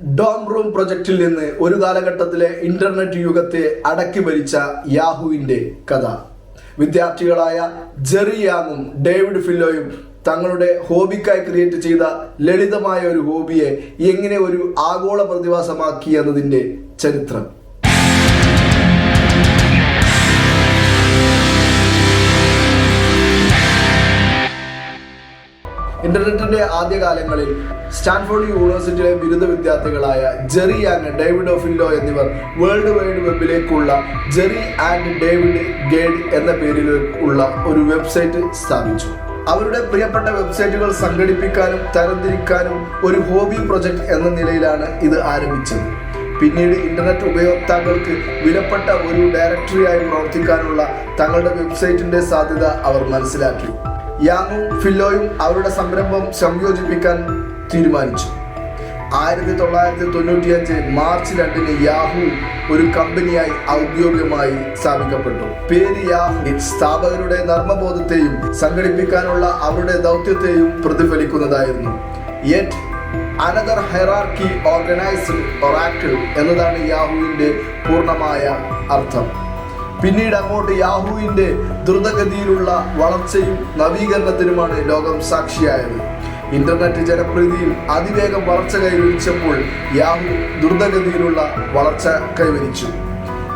Dome room പ്രൊജക്റ്റിൽ നിന്ന് ഒരു കാലഘട്ടത്തിലെ ഇന്റർനെറ്റ് യുഗത്തെ അടക്കി ഭരിച്ച യാഹുവിന്റെ കഥ. വിദ്യാർത്ഥികളായ ജെറി യാങ്ങും ഡേവിഡ് ഫില്ലോയും തങ്ങളുടെ ഹോബിക്കായി ക്രിയേറ്റ് ചെയ്ത ലളിതമായ ഒരു ഹോബിയെ എങ്ങനെ ഒരു ആഗോള പ്രതിഭാസമാക്കി എന്നതിന്റെ ചരിത്രം. ഇന്റർനെറ്റിന്റെ ആദ്യകാലങ്ങളിൽ സ്റ്റാൻഫോർഡ് യൂണിവേഴ്സിറ്റിയിലെ ബിരുദ വിദ്യാർത്ഥികളായ ജെറി ആൻഡ് ഡേവിഡ് ഓഫില്ലോ എന്നിവർ വേൾഡ് വൈഡ് വെബിലേക്കുള്ള ജെറി ആൻഡ് ഡേവിഡ് ഗേഡ് എന്ന പേരിൽ ഉള്ള ഒരു വെബ്സൈറ്റ് സ്ഥാപിച്ചു. അവരുടെ പ്രിയപ്പെട്ട വെബ്സൈറ്റുകൾ സംഘടിപ്പിക്കാനും തരംതിരിക്കാനും ഒരു ഹോബി പ്രൊജക്ട് എന്ന നിലയിലാണ് ഇത് ആരംഭിച്ചത്. പിന്നീട് ഇന്റർനെറ്റ് ഉപയോക്താക്കൾക്ക് വിലപ്പെട്ട ഒരു ഡയറക്ടറിയായി പ്രവർത്തിക്കാനുള്ള തങ്ങളുടെ വെബ്സൈറ്റിന്റെ സാധ്യത അവർ മനസ്സിലാക്കി. യാങ്ങും ഫില്ലോയും അവരുടെ സംരംഭം സംയോജിപ്പിക്കാൻ തീരുമാനിച്ചു. ആയിരത്തി തൊള്ളായിരത്തി തൊണ്ണൂറ്റിയഞ്ച് മാർച്ച് രണ്ടിന് യാഹു ഒരു കമ്പനിയായി ഔദ്യോഗികമായി സ്ഥാപിക്കപ്പെട്ടു. പേര് യാഹു സ്ഥാപകരുടെ നർമ്മബോധത്തെയും സംഘടിപ്പിക്കാനുള്ള അവരുടെ ദൗത്യത്തെയും പ്രതിഫലിക്കുന്നതായിരുന്നു. Yet another hierarchy organized oracle എന്നതാണ് യാഹുവിന്റെ പൂർണമായ അർത്ഥം. പിന്നീട് അങ്ങോട്ട് യാഹുവിന്റെ ദ്രുതഗതിയിലുള്ള വളർച്ചയും നവീകരണത്തിനുമാണ് ലോകം സാക്ഷിയായത്. ഇന്റർനെറ്റ് ജനപ്രീതിയിൽ അതിവേഗം വളർച്ച കൈവരിച്ചപ്പോൾ യാഹു ദ്രുതഗതിയിലുള്ള വളർച്ച കൈവരിച്ചു.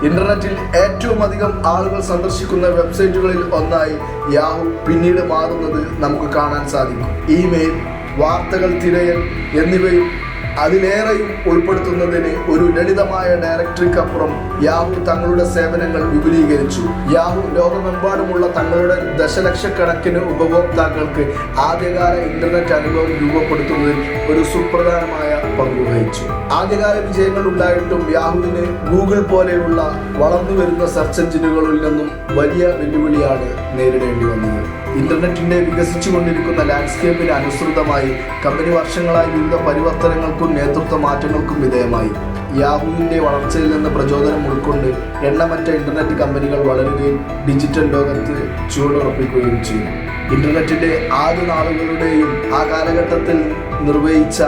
ഇന്റർനെറ്റിൽ ഏറ്റവും അധികം ആളുകൾ സന്ദർശിക്കുന്ന വെബ്സൈറ്റുകളിൽ ഒന്നായി യാഹു പിന്നീട് മാറുന്നത് നമുക്ക് കാണാൻ സാധിക്കും. ഇമെയിൽ വാർത്തകൾ തിരയൽ എന്നിവയും അതിലേറെയും ഉൾപ്പെടുത്തുന്നതിന് ഒരു ലളിതമായ ഡയറക്ടറിക്കപ്പുറം യാഹു തങ്ങളുടെ സേവനങ്ങൾ വിപുലീകരിച്ചു. യാഹു ലോകമെമ്പാടുമുള്ള തങ്ങളുടെ ദശലക്ഷക്കണക്കിന് ഉപഭോക്താക്കൾക്ക് ആദ്യകാല ഇന്റർനെറ്റ് അനുഭവം രൂപപ്പെടുത്തുന്നതിൽ ഒരു സുപ്രധാനമായ പങ്ക് വഹിച്ചു. ആദ്യകാല വിജയങ്ങൾ ഉണ്ടായിട്ടും യാഹുവിന് ഗൂഗിൾ പോലെയുള്ള വളർന്നു വരുന്ന സെർച്ച് എഞ്ചിനുകളിൽ നിന്നും വലിയ വെല്ലുവിളിയാണ് നേരിടേണ്ടി വന്നത്. ഇന്റർനെറ്റിന്റെ വികസിച്ചുകൊണ്ടിരിക്കുന്ന ലാൻഡ്സ്കേപ്പിന് അനുസൃതമായി കമ്പനി വർഷങ്ങളായി വിവിധ പരിവർത്തനങ്ങൾക്കും നേതൃത്വ മാറ്റങ്ങൾക്കും വിധേയമായി. യാഹുവിന്റെ വളർച്ചയിൽ നിന്ന് പ്രചോദനം ഉൾക്കൊണ്ട് എണ്ണമറ്റ ഇന്റർനെറ്റ് കമ്പനികൾ വളരുകയും ഡിജിറ്റൽ ലോകത്ത് ചുവടുറപ്പിക്കുകയും ചെയ്തു. ഇന്റർനെറ്റിന്റെ ആദ്യ നാളുകളുടെയും ആ കാലഘട്ടത്തിൽ നിർവഹിച്ച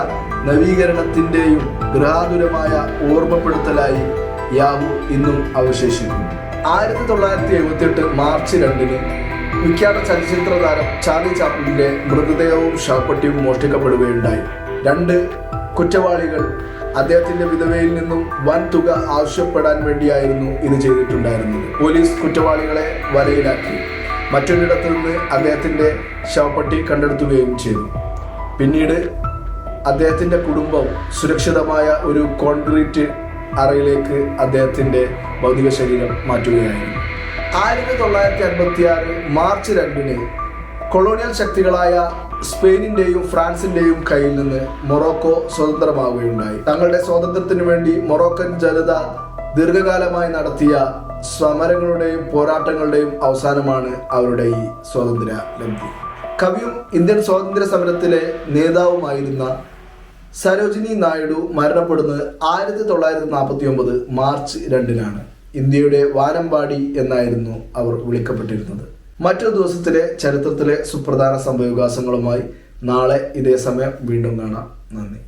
നവീകരണത്തിന്റെയും ഗൃഹാതുരമായ ഓർമ്മപ്പെടുത്തലായി യാഹു ഇന്നും അവശേഷിക്കുന്നു. ആയിരത്തി തൊള്ളായിരത്തി എഴുപത്തിയെട്ട് മാർച്ച് രണ്ടിന് വിഖ്യാത ചലച്ചിത്ര താരം ചാർലി ചാപ്ലിന്റെ മൃതദേഹവും ഷാപ്പട്ടിയും മോഷ്ടിക്കപ്പെടുകയുണ്ടായി. രണ്ട് കുറ്റവാളികൾ അദ്ദേഹത്തിന്റെ വിധവയിൽ നിന്നും വൻ തുക ആവശ്യപ്പെടാൻ വേണ്ടിയായിരുന്നു ഇത് ചെയ്തിട്ടുണ്ടായിരുന്നത്. പോലീസ് കുറ്റവാളികളെ വലയിലാക്കി. മറ്റൊരിടത്തു നിന്ന് അദ്ദേഹത്തിന്റെ ശവപ്പെട്ടി കണ്ടെടുത്തുകയും ചെയ്തു. പിന്നീട് അദ്ദേഹത്തിന്റെ കുടുംബം സുരക്ഷിതമായ ഒരു കോൺക്രീറ്റ് അറയിലേക്ക് അദ്ദേഹത്തിന്റെ ഭൗതിക ശരീരം മാറ്റുകയായിരുന്നു. ആയിരത്തി തൊള്ളായിരത്തി അൻപത്തി ആറ് മാർച്ച് രണ്ടിന് കൊളോണിയൽ ശക്തികളായ സ്പെയിനിന്റെയും ഫ്രാൻസിന്റെയും കയ്യിൽ നിന്ന് മൊറോക്കോ സ്വതന്ത്രമാവുകയുണ്ടായി. തങ്ങളുടെ സ്വാതന്ത്ര്യത്തിന് വേണ്ടി മൊറോക്കൻ ജനത ദീർഘകാലമായി നടത്തിയ സമരങ്ങളുടെയും പോരാട്ടങ്ങളുടെയും അവസാനമാണ് അവരുടെ ഈ സ്വാതന്ത്ര്യ ലബ്ധി കവിയും ഇന്ത്യൻ സ്വാതന്ത്ര്യ സമരത്തിലെ നേതാവുമായിരുന്ന സരോജിനി നായിഡു മരണപ്പെടുന്നത് ആയിരത്തി തൊള്ളായിരത്തി നാൽപ്പത്തി ഒമ്പത് മാർച്ച് രണ്ടിനാണ്. ഇന്ത്യയുടെ വാനമ്പാടി എന്നായിരുന്നു അവർ വിളിക്കപ്പെട്ടിരുന്നത്. മറ്റൊരു ദിവസത്തിലെ ചരിത്രത്തിലെ സുപ്രധാന സംഭവവികാസങ്ങളുമായി നാളെ ഇതേ സമയം വീണ്ടും കാണാം. നന്ദി.